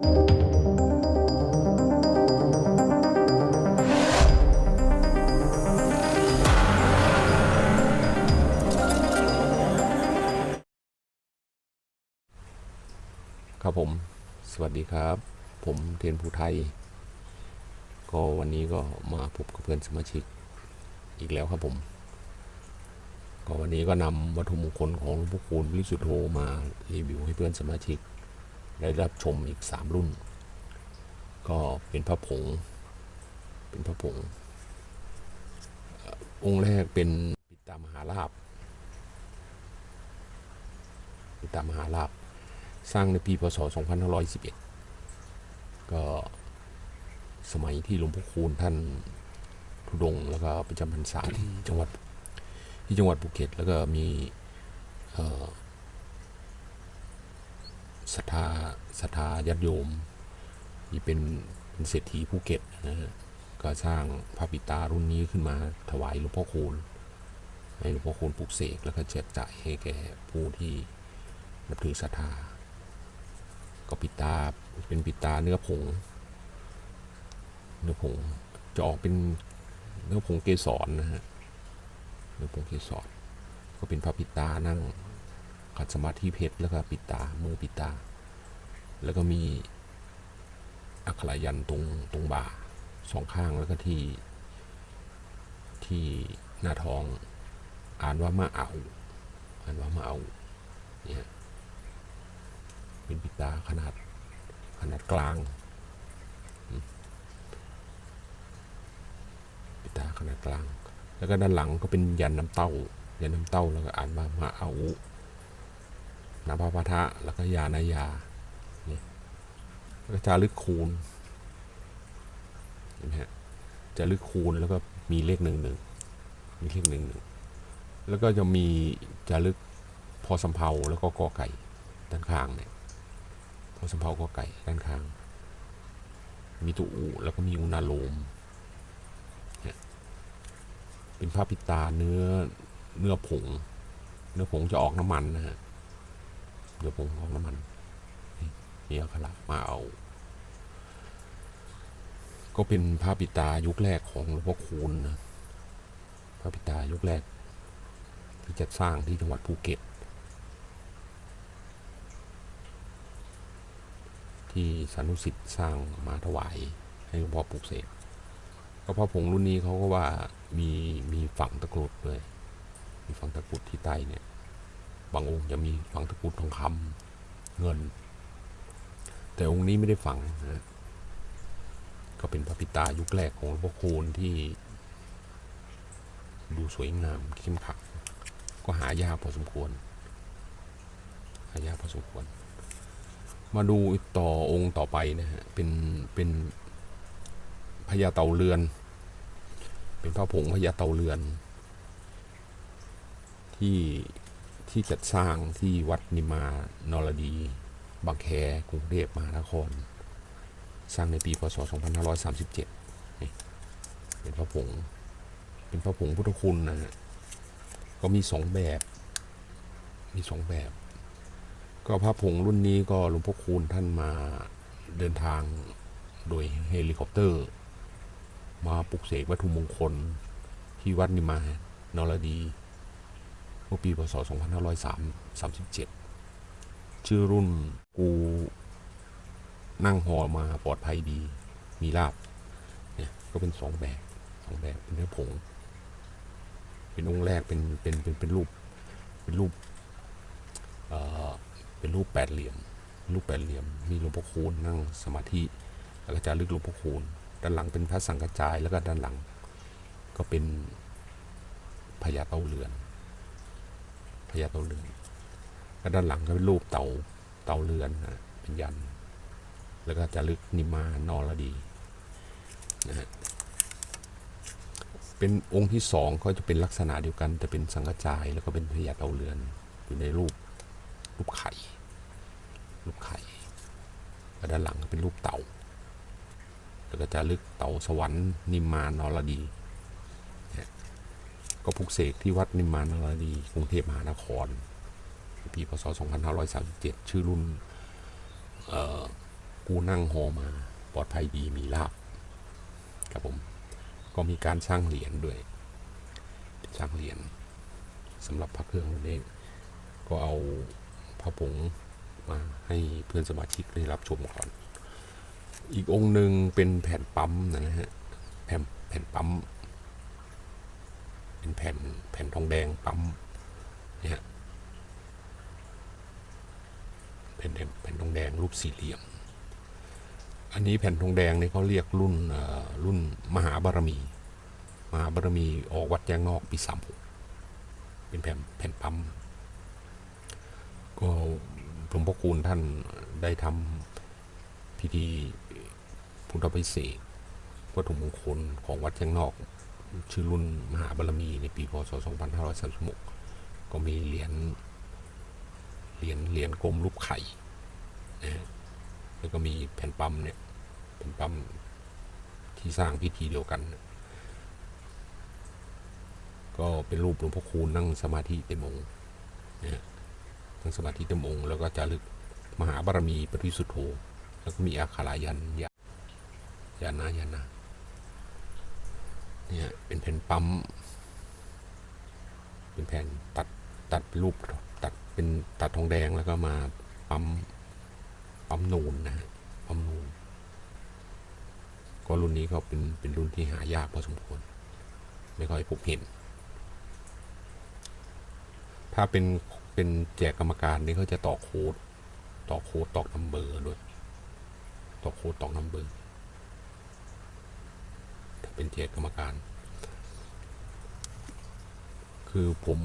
ครับผม สวัสดีครับ ผมเทียนภูไทย ก็วันนี้ก็มาพบกับเพื่อนสมาชิกอีกแล้วครับผม ก็วันนี้ก็นำวัตถุมงคลของหลวงพ่อคูณวิสุทโธมารีวิวให้เพื่อนสมาชิก ได้รับชมอีก 3 รุ่น ก็เป็นพระผง เป็นพระผง องค์แรกเป็นปิตามหาลาภปิตามหาลาภสร้างในปีพศ 2511 ก็สมัยที่หลวงพ่อคูณท่านทุดงแล้วก็ประจำพรรษาที่จังหวัดที่จังหวัดภูเก็ต แล้วก็มี ศรัทธาศรัทธาญาติโยมที่เป็นเป็นเศรษฐีภูเก็ตนะฮะก็สร้างพระปิตารุ่นนี้ขึ้นมาถวายหลวงพ่อคูณให้หลวงพ่อคูณปลุกเสกแล้วก็แจกจ่ายให้แก่ผู้ที่นับถือศรัทธาก็ปิตาเป็นปิตาเนื้อผง เนื้อผงจะออกเป็นเนื้อผงเกสรนะฮะเนื้อผงเกสรก็เป็นพระปิตานั่ง ขัดสมาธิเพชรแล้วก็ปิดตามือปิดตา แล้วก็มีอักขระยันตรงตรงบ่าสองข้างแล้วก็ที่ที่หน้าท้อง อ่านว่ามาเอาอ่านว่ามาเอาเนี่ยเป็นปิดตาขนาดขนาดกลางปิดตาขนาดกลาง แล้วก็ด้านหลังก็เป็นยันน้ำเต้ายันน้ำเต้าแล้วก็อ่านว่ามาเอา นาพาพะทะแล้วก็ยานายาเนี่แล้วก็จารึกคูณเห็นไหมฮะจารึกคูณแล้วก็มีเลขหนึ่งหนึ่งมีเลขหนึ่งหนึ่งแล้วก็จะมีจารึกพอสำเพาแล้วก็กอไก่ด้านข้างเนี่ยพอสำเพาก็ไก่ด้านข้าง มีตัวอูแล้วก็มีอุณาโลมเนี่ยเป็นผ้าปิดตาเนื้อเนื้อผง เนื้อผงจะออกน้ำมันนะฮะ เนื้อผงออกน้ำมันนี่นี่อักมาเอา ก็เป็นผ้าปิตายุคแรกของหลวงพ่อคูณนะผ้าปิตายุคแรก ที่จัดสร้างที่จังหวัดภูเก็ต ที่สานุสิทธิ์สร้างมาถวายให้หลวงพ่อปลูกเสกก็พระผงรุ่นนี้เขาก็ว่ามีมีฝังตะกรุดเลยมีฝังตะกรุดที่ใต้เนี่ย บางองค์จะมีฝังตะกรุดทองคำเงิน แต่องค์นี้ไม่ได้ฝังนะก็เป็นพระปิตายุคแรกของหลวงพ่อคูณที่ ดูสวยงามเข้มขังก็หายากพอสมควร หายากพอสมควร มาดูต่อองค์ต่อไปนะฮะเป็นเป็นพญาเต่าเรือน เป็นพระผงพญาเต่าเรือน ที่ ที่จัดสร้างที่วัดนิมานรดี บางแคกรุงเทพมหานคร สร้างในปีพศ 2537 เป็นพระผง เป็นพระผงพุทธคุณนะฮะก็มีสองแบบ มีสองแบบ ก็พระผงรุ่นนี้ก็หลวงพ่อคูณท่านมาเดินทางโดยเฮลิคอปเตอร์ มาปลุกเสกวัตถุมงคลที่วัดนิมานรดี เมื่อปีพศ 2537 ชื่อรุ่นกูนั่งหอมาปลอดภัยดี มีลาบ เนี่ยก็เป็นสองแบบสองแบบเป็นเนื้อผง เป็นองค์แรกเป็นเป็นเป็นเป็นรูป เป็นรูปเอ่อเป็นรูปแปดเหลี่ยม รูปแปดเหลี่ยม มีหลวงพ่อคูณนั่งสมาธิแล้วก็จารึกหลวงพ่อคูณด้านหลังเป็นพระสังฆจายแล้วก็ด้านหลัง ก็เป็นพญาเต่าเรือน พญาเต่าเรือนแล้วด้านหลังก็เป็นรูปเต่าเต่าเรือนนะเป็นยัน แล้วก็จารึกนิมานอรดีนะฮะเป็นองค์ที่สองก็จะเป็นลักษณะเดียวกัน แต่เป็นสังฆจายแล้วก็เป็นพญาเต่าเรือน อยู่ในรูปรูปไข่รูปไข่แล้วด้านหลังก็เป็นรูปเต่า แล้วก็จะลึกเต่าสวรรค์นิมานอรดี ก็พุกเสกที่วัดนิมมานรดีกรุงเทพมหานคร ปีพศ 2537 ชื่อรุ่นเอ่อผู้นั่งหอมา ปลอดภัยดีมีลาบครับผม ก็มีการสร้างเหรียญด้วย สร้างเหรียญสำหรับพระเครื่องนั่นเอง ก็เอาพระผงมาให้เพื่อนสมาชิกได้รับชมก่อน อีกองค์หนึ่งเป็นแผ่นปั๊มนะฮะแผ่นแผ่นปั๊ม เป็นแผ่นแผ่นทองแดงปั๊มเนี่ย แผ่นแผ่นทองแดงรูปสี่เหลี่ยม อันนี้แผ่นทองแดงนี่เขาเรียกรุ่นรุ่นมหาบารมี มหาบารมีออกวัดแจ้งนอกปีสามหกเป็นแผ่นแผ่นปั๊มก็หลวงพ่อคูณท่านได้ทำพิธีพุทธพิเศษวัตถุมงคลของวัดแจ้งนอก ชื่อรุ่นมหาบารมีในปีพศ 2536 ก็มีเหรียญเหรียญเหรียญกลมรูปไข่นะแล้วก็มีแผ่นปั๊มเนี่ยแผ่นปั๊มที่สร้างพิธีเดียวกัน ก็เป็นรูปหลวงพ่อคูณนั่งสมาธิเต็มองค์นะนั่งสมาธิเต็มองค์แล้วก็จะลึกมหาบารมีปฏิสุทโธแล้วก็มีอาคารายันยะยานะยานะ เนี่ยเป็นแผ่นปั๊ม เป็นแผ่นตัดตัดรูปตัดเป็นตัดทองแดงแล้วก็มาปั๊มปั๊มนูนนะปั๊มนูนก็รุ่นนี้ก็เป็นเป็นรุ่นที่หายากพอสมควร ไม่ค่อยพบเห็น ถ้าเป็นเป็นแจกกรรมการนี่เขาจะต่อโค้ดต่อโค้ดตอกนัมเบอร์ด้วยต่อโค้ดตอกนัมเบอร์ เป็นแจกกรรมการ คือผม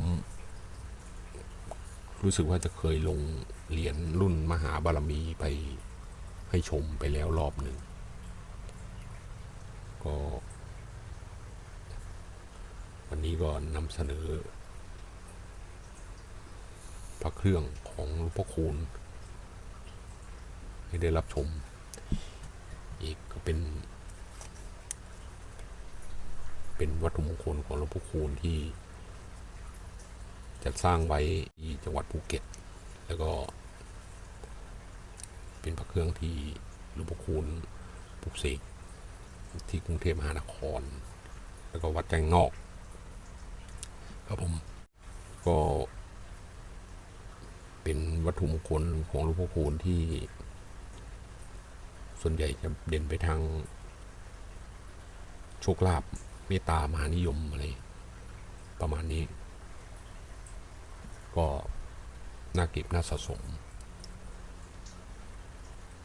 รู้สึกว่าจะเคยลงเหรียญรุ่นมหาบารมีไปให้ชมไปแล้วรอบหนึ่ง ก็ วันนี้ก็นำเสนอ พระเครื่องของหลวงพ่อคูณให้ได้รับชม อีกก็เป็น เป็นวัตถุมงคลของหลวงพ่อคูณที่จัดสร้างไว้ที่จังหวัดภูเก็ต แล้วก็ เป็นพระเครื่องที่หลวงพ่อคูณปลุกเสกที่กรุงเทพมหานคร แล้วก็วัดแจ้งนอก ครับผมก็เป็นวัตถุมงคลของหลวงพ่อคูณที่ ส่วนใหญ่จะเด่นไปทางโชคลาภ เมตตามหานิยมอะไรประมาณนี้ ก็น่าเก็บน่าสะสม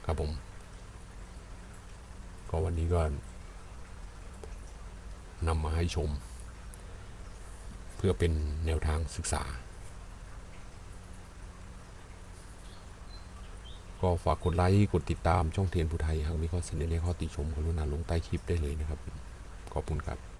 ครับผม ก็วันนี้ก็นำมาให้ชม เพื่อเป็นแนวทางศึกษา ก็ฝากกดไลค์ กดติดตามช่องเทียนผู้ไทยหากมีข้อเสนอในะข้อติชมกรุณาลงใต้คลิปได้เลยนะครับ ขอบคุณครับ